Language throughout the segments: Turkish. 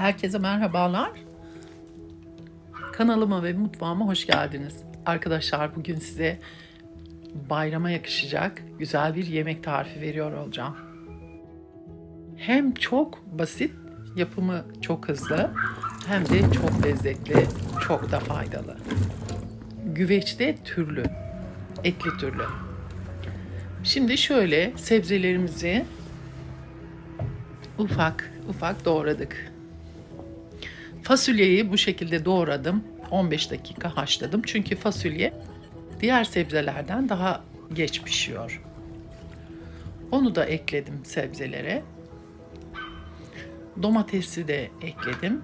Herkese merhabalar. Kanalıma ve mutfağıma hoş geldiniz. Arkadaşlar bugün size bayrama yakışacak güzel bir yemek tarifi veriyor olacağım. Hem çok basit, yapımı çok hızlı, hem de çok lezzetli, çok da faydalı. Güveçte türlü, etli türlü. Şimdi şöyle sebzelerimizi ufak ufak doğradık. Fasulyeyi bu şekilde doğradım. 15 dakika haşladım. Çünkü fasulye diğer sebzelerden daha geç pişiyor. Onu da ekledim sebzelere. Domatesi de ekledim.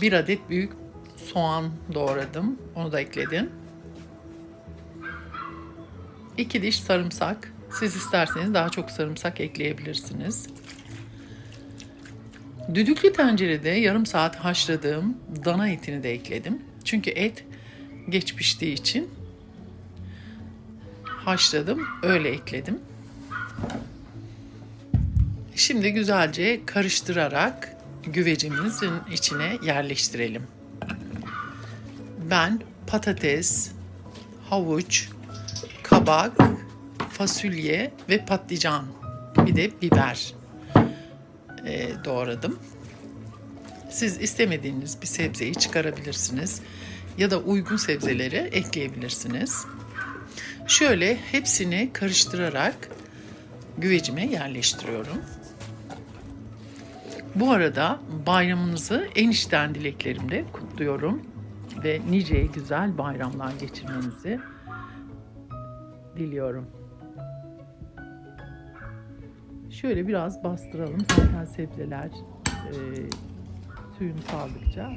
Bir adet büyük soğan doğradım. Onu da ekledim. İki diş sarımsak. Siz isterseniz daha çok sarımsak ekleyebilirsiniz. Düdüklü tencerede yarım saat haşladığım dana etini de ekledim. Çünkü et geç piştiği için haşladım, öyle ekledim. Şimdi güzelce karıştırarak güvecimizin içine yerleştirelim. Ben patates, havuç, kabak, fasulye ve patlıcan bir de biber e, doğradım. Siz istemediğiniz bir sebzeyi çıkarabilirsiniz ya da uygun sebzeleri ekleyebilirsiniz. Şöyle hepsini karıştırarak güvecime yerleştiriyorum. Bu arada bayramınızı en içten dileklerimle kutluyorum ve nice güzel bayramlar geçirmenizi diliyorum. Şöyle biraz bastıralım. Zaten sebzeler e, suyunu saldıkça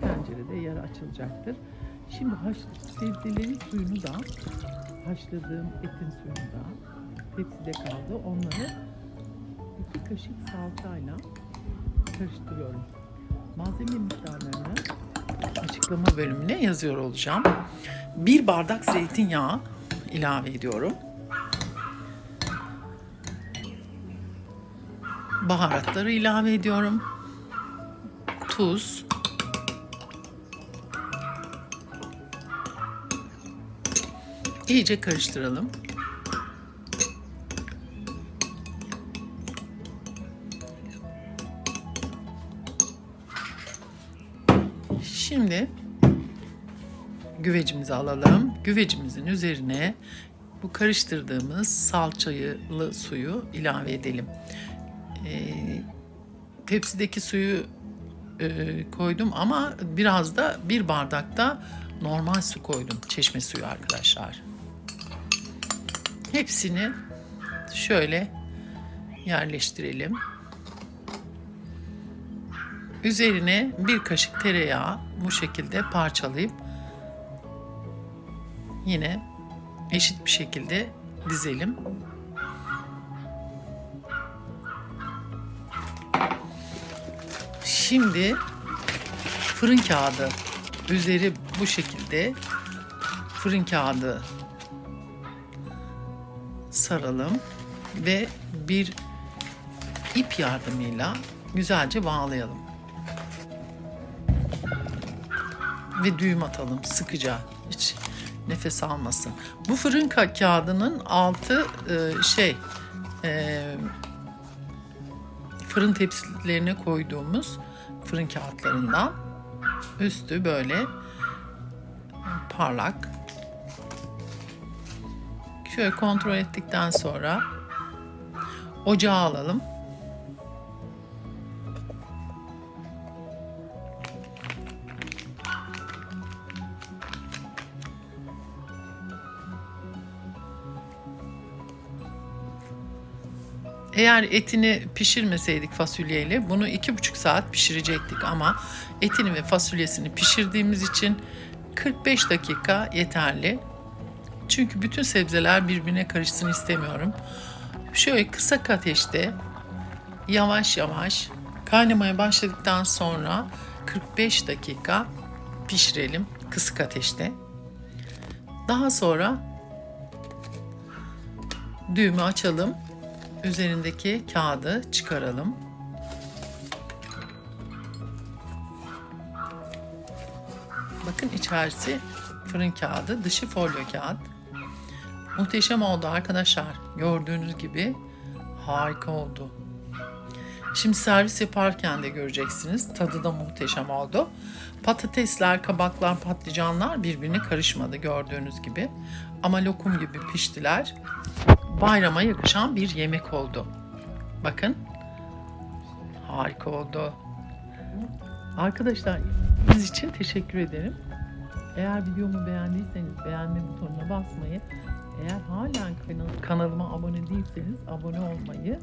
tencerede yer açılacaktır. Şimdi haş, sebzelerin suyunu da haşladığım etin suyunu da tepside kaldı. Onları iki kaşık salçayla karıştırıyorum. Malzeme miktarlarını açıklama bölümüne yazıyor olacağım. Bir bardak zeytinyağı ilave ediyorum. Baharatları ilave ediyorum. Tuz. İyice karıştıralım. Şimdi güvecimizi alalım. Güvecimizin üzerine bu karıştırdığımız salçalı suyu ilave edelim. Ee, tepsideki suyu e, koydum ama biraz da bir bardakta normal su koydum. Çeşme suyu arkadaşlar. Hepsini şöyle yerleştirelim. Üzerine bir kaşık tereyağı bu şekilde parçalayıp yine eşit bir şekilde dizelim. Şimdi fırın kağıdı üzeri bu şekilde fırın kağıdı saralım ve bir ip yardımıyla güzelce bağlayalım. Ve düğüm atalım sıkıca hiç nefes almasın. Bu fırın ka- kağıdının altı e, şey e, fırın tepsilerine koyduğumuz fırın kağıtlarından üstü böyle parlak. Şöyle kontrol ettikten sonra ocağa alalım. Eğer etini pişirmeseydik fasulyeyle bunu iki buçuk saat pişirecektik ama etini ve fasulyesini pişirdiğimiz için 45 dakika yeterli. Çünkü bütün sebzeler birbirine karışsın istemiyorum. Şöyle kısık ateşte yavaş yavaş kaynamaya başladıktan sonra 45 dakika pişirelim kısık ateşte. Daha sonra düğümü açalım Üzerindeki kağıdı çıkaralım. Bakın içerisi fırın kağıdı, dışı folyo kağıt. Muhteşem oldu arkadaşlar. Gördüğünüz gibi harika oldu. Şimdi servis yaparken de göreceksiniz. Tadı da muhteşem oldu. Patatesler, kabaklar, patlıcanlar birbirine karışmadı gördüğünüz gibi. Ama lokum gibi piştiler. Bayrama yakışan bir yemek oldu. Bakın. Harika oldu. Arkadaşlar izlediğiniz için teşekkür ederim. Eğer videomu beğendiyseniz beğenme butonuna basmayı, eğer halen kanal- kanalıma abone değilseniz abone olmayı,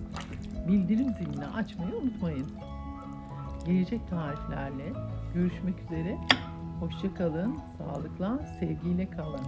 bildirim zilini açmayı unutmayın. Gelecek tariflerle görüşmek üzere. Hoşça kalın, sağlıkla, sevgiyle kalın.